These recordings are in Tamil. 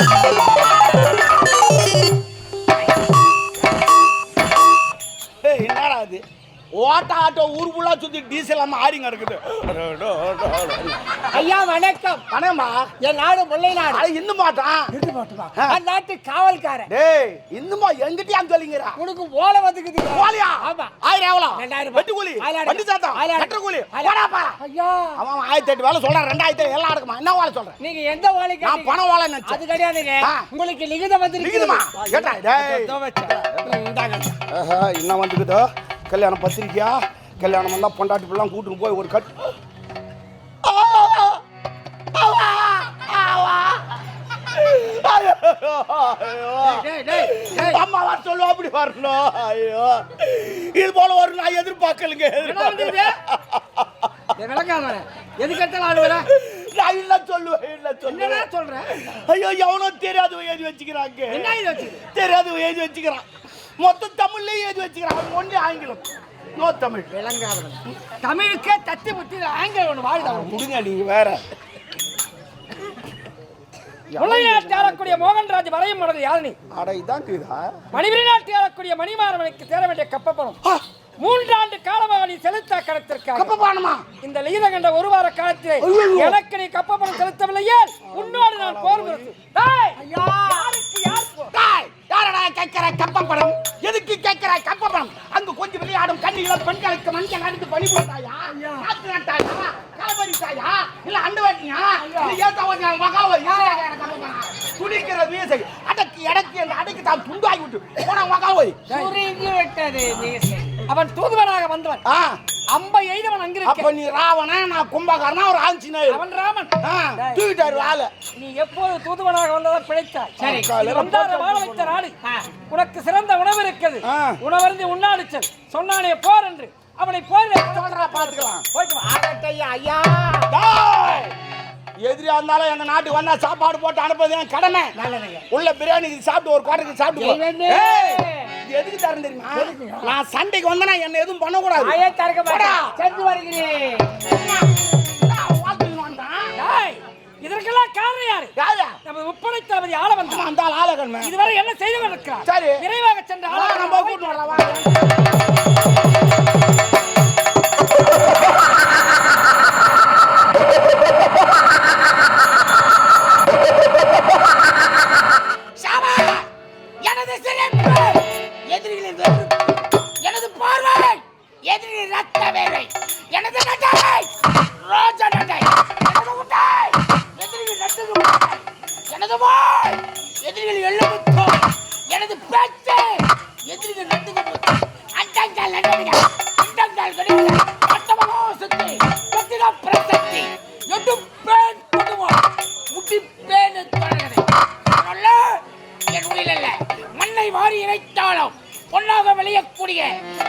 Thank you. ஓட்ட ஆட்டோ ஊர் ஃபுல்லா சுத்தி டீசல் இல்லாம ஆரிங்க இருக்குது ஐயா வணக்கம். பணமா என் நாடு முல்லை நாடு அட இந்து மாட்டான் இருந்து போட்டுமா ஆ. அந்நாட்டு காவல்காரன். டேய் இந்துமா எங்கிட்டயாம் சொல்லிங்கிறா? உனக்கு ஓலை வந்துக்குது போலியா ஆமா. ஆயிரம் எவ்வளோ? ரெண்டாயிரம் வெட்டு கூலி வண்டி சாத்தம் ஆயிரம் கட்டுற கூலி. போடாப்பா ஐயா. அவன் ஆயிரத்தி எட்டு வேலை சொல்றான் ரெண்டாயிரத்தி எல்லாம் அடக்குமா என்ன வேலை சொல்றேன்? நீங்க எந்த ஓலை நான்? பணம் வேலை நினைச்சேன். அது கிடையாதுங்க. உங்களுக்கு லிகிதம் வந்து லிகிதமா? கேட்டா, டேய். என்ன வந்துக்குதோ கல்யாணம் பத்திரிக்கையா? கல்யாணம் வந்தா பொண்டாட்டி பிள்ளாம் கூட்டிட்டு போய் ஒரு கட்! அம்மா வர சொல்லுவா அப்படி வரணும் ஐயோ. இது போல ஒரு நான் எதிர்பார்க்கலுங்க விளக்காம எது கேட்டாலும் ஆளுவர நான் இல்ல சொல்லுவேன் இல்ல சொல்லுவேன். சொல்ற? ஐயோ எவனோ தெரியாத எழுதி வச்சுக்கிறாங்க. தெரியாத எழுதி வச்சுக்கிறான். மொத்தம் தமிழ்லயே எழுதி வச்சுக்கிறான். ஒன்லி ஆங்கிலம். நோ தமிழ். விளங்காதவன். தமிழுக்கே தத்தி முத்தி ஆங்கிலம் ஒன்று வாழ்தான் கொடுங்க நீங்க வேற. முல்லை நாட்டு ஆளக்கூடிய மோகன்ராஜ் வரையும் மனது யாழினி அட இதான் இதா மணிபுரி நாட்டு ஆளக்கூடிய மணிமாறவனுக்கு சேர வேண்டிய கப்பப்பணம். மூன்றாண்டு காலமாக நீ செலுத்த கடத்திருக்காங்க கப்ப பானமா இந்த லீத கண்ட ஒரு வார காலத்திலே. எனக்கு நீ கப்பப்பணம் செலுத்தவில்லையே? உன்னோடு நான் போர் டேய், யாருக்கு யார் போர்? யாரடா கேட்கிற கப்ப படம் எதுக்கு கேட்கிற கப்ப படம் அங்கு கொஞ்சம் விளையாடும் கண்ணிகள் பெண்களுக்கு மஞ்சள் அடித்து பணி போட்டாயா? காத்து நட்டாயா? கலபரித்தாயா இல்ல அண்டு வாட்டியா? இல்ல ஏத்தா வாட்டியா மகாவை குடிக்கிற வீசை அடக்கி அடக்கி அந்த அடக்கி தான் துண்டாகி விட்டு. போன மகாவை. சுருங்கி விட்டது மீசை. அவன் தூதுவனாக வந்தவன். ஆ. அம்பை எய்தவன் அங்கிருக்க அப்ப நீ ராவணா நான் கும்பகாரனா ஒரு ஆஞ்சநேயர் அவன் ராமன். தூக்கிட்டாரு ஆளு. நீ எப்போது தூதுவனாக வந்ததா பிழைத்தாய். சரி. வந்தார வாழ வைத்த நாடு. உனக்கு சிறந்த உணவு இருக்குது. உணவருந்தி உண்ணாடு செல். சொன்னானே போர் என்று. அவனை போர் சொல்றா பாத்துக்கலாம். போயிட்டு. ஆகட்டையா, ஐயா! எதிரியா இருந்தாலும் எங்க நாட்டுக்கு வந்தா சாப்பாடு போட்டு அனுப்புறது என் கடமை. உள்ள பிரியாணி சாப்பிட்டு ஒரு குவாட்டருக்கு சாப்பிட்டு எதுக்கு தரேன் தெரியுமா? நான் சண்டைக்கு வந்தனா என்ன எதுவும் பண்ணக்கூடாது. ஆயே தரக்க. மாட்டேன். சென்று வருகிறேன். இதற்கெல்லாம் காரணம் யாரு? யாரு? நமது முப்படை தளபதி ஆள வந்தான் அந்த ஆள் ஆளை கண்மை. இதுவரை என்ன செய்து கொண்டிருக்கிறார் சரி. விரைவாக சென்று வா, ஆள நம்ம கூட்டிட்டு வரலாம், எனது வாழ் எதிரிகள் எள்ளுமுத்தோ எனது பேச்சு எதிரிகள் நட்டுக்கு அண்டங்கால் நடுங்கள் அண்டங்கள் கடிகள் அட்டமகோ சுத்தி கத்திர பிரசக்தி. எட்டும் பேன் பேன் தொடர்கிறது. என் உயிர் அல்ல மண்ணை வாரி இறைத்தாலும் பொன்னாக விளையக்கூடிய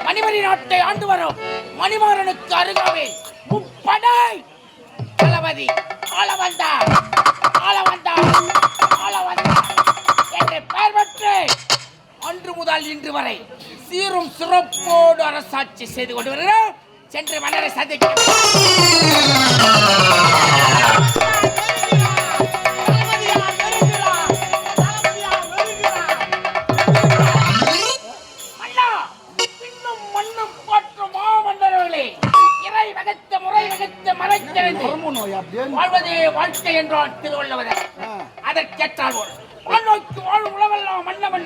மணிமணி நாட்டை ஆண்டு வரும் மணிமாறனுக்கு அருகாவில் முப்படை தளபதி ஆள வந்தார். ஆள வந்தார் ஆள என்று பெயர் பெற்று அன்று முதல் இன்று வரை சீரும் சிறப்போடு அரசாட்சி செய்து கொண்டு வருகிறோம். சென்று மன்னரை சந்திக்க அதற்கேற்றால் உலகெல்லாம் மன்னவன்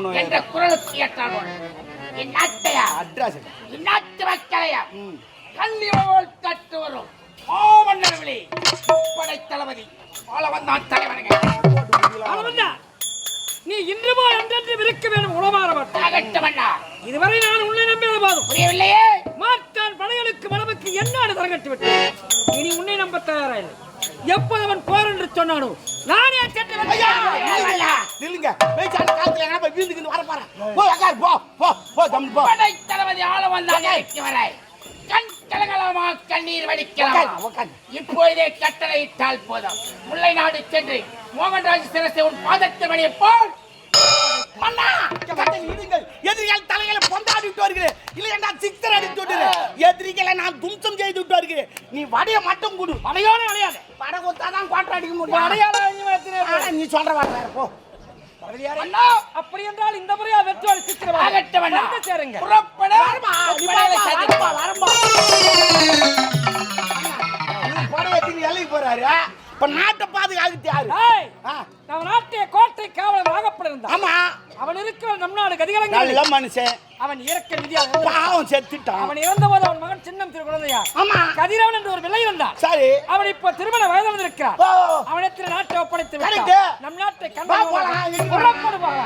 நோய் என்ற குரலுக்கு ஏற்றால் போல் இந்நாட்டையா அட்ரஸ். இந்நாட்டு மக்களையா? ம். கல்வியோல் தட்டு வரும். மாமன்னர்களே படை தளபதி. ஆள வந்தான் தலைவனுங்க நீ இன்று என்றென்று கண் கலங்கலாமா கண்ணீர் வடிக்கலாம். இப்பொழுதே கட்டளை இட்டால் போதும். முல்லை நாடு சென்று மோகன்ராஜ் சிரசை உன் பாதத்தை மணியை போல். எதிரிகள் தலைகளை பொந்தாடி விட்டு வருகிறேன் இல்லை என்றால் சிக்ஸர் அடித்து விட்டு எதிரிகளை நான் தும்சம் செய்து விட்டு வருகிறேன் நீ வடைய மட்டும் கொடு. அடையோடு அடையாது வடை கொத்தாதான் குவாட்டர் அடிக்க முடியும். அடையாள நீ சொல்ற வேற போ. அப்படி என்றால் இந்த முறையா வெற்றி சீக்கிரமா ஆகட்டும் அண்ணா. வந்து சேருங்க. புறப்பட. போறாரு. இப்ப நாட்டை பாதுகாத்து யாரு? நம்ம நாட்டிய கோட்டை காவலன் நாகப்பட இருந்தான் ஆமா. அவன் இருக்கிற நம் நாடு கதிகலங்க நல்ல மனுஷன். அவன் இறக்க விதியாக பாவம் செத்துட்டான். அவன் இறந்த போது அவன் மகன் சின்னம் திரு குழந்தையா? ஆமா. கதிரவன் என்று ஒரு விலை இருந்தான். சரி. அவன் இப்போ திருமண வயது வந்திருக்கிறார் ஓ. அவனிடத்தில் நாட்டை ஒப்படைத்து. விட்டான். நம் நாட்டை வா, போலாம்,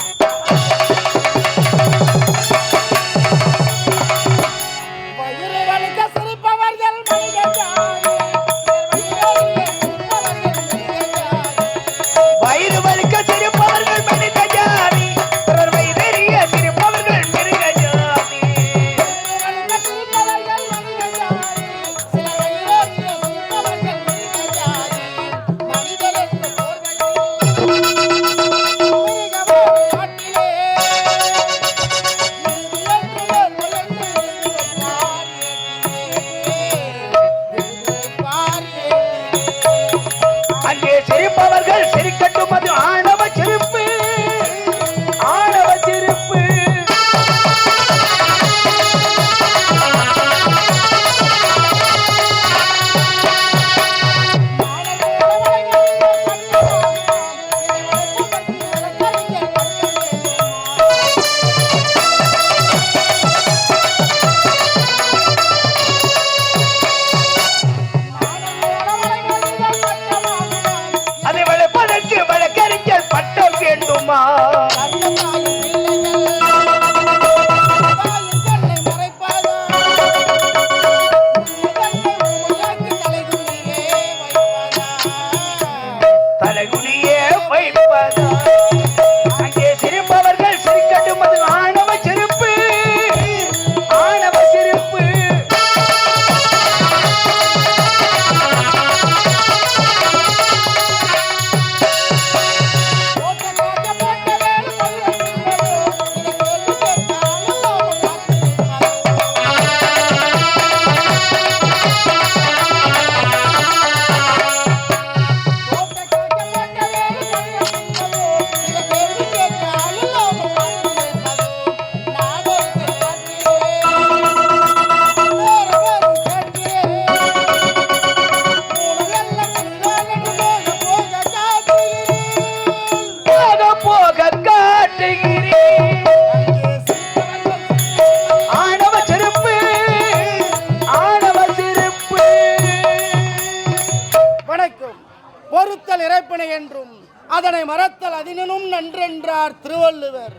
பொறுத்தல் இறைப்பினை என்றும் அதனை மறத்தல் அதினும் நன்றென்றார் திருவள்ளுவர்.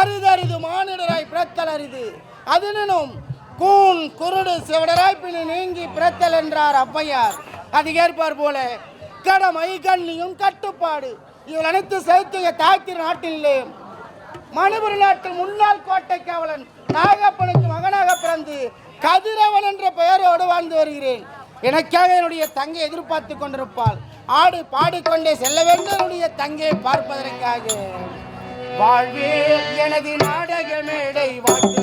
அரிதரிது மானிடராய் பிறத்தல் அரிது அதனும் கூன் குருடு சிவடராய் பிணி நீங்கி பிறத்தல் என்றார் ஔவையார். அது ஏற்பார் போல கடமை கண்ணியும் கட்டுப்பாடு. இவள் அனைத்து சேர்த்து தாய்த்திரு நாட்டிலே மணிபுரி நாட்டில் முன்னாள் கோட்டை காவலன் நாகப்பனுக்கு மகனாக பிறந்து கதிரவன் என்ற பெயரோடு வாழ்ந்து வருகிறேன். எனக்காக என்னுடைய தங்கை எதிர்பார்த்து கொண்டிருப்பாள். ஆடு பாடிக்கொண்டே செல்ல வேண்டும். என்னுடைய தங்கையை பார்ப்பதற்காக. வாழ்வே எனது நாடக மேடை வாழ்த்து.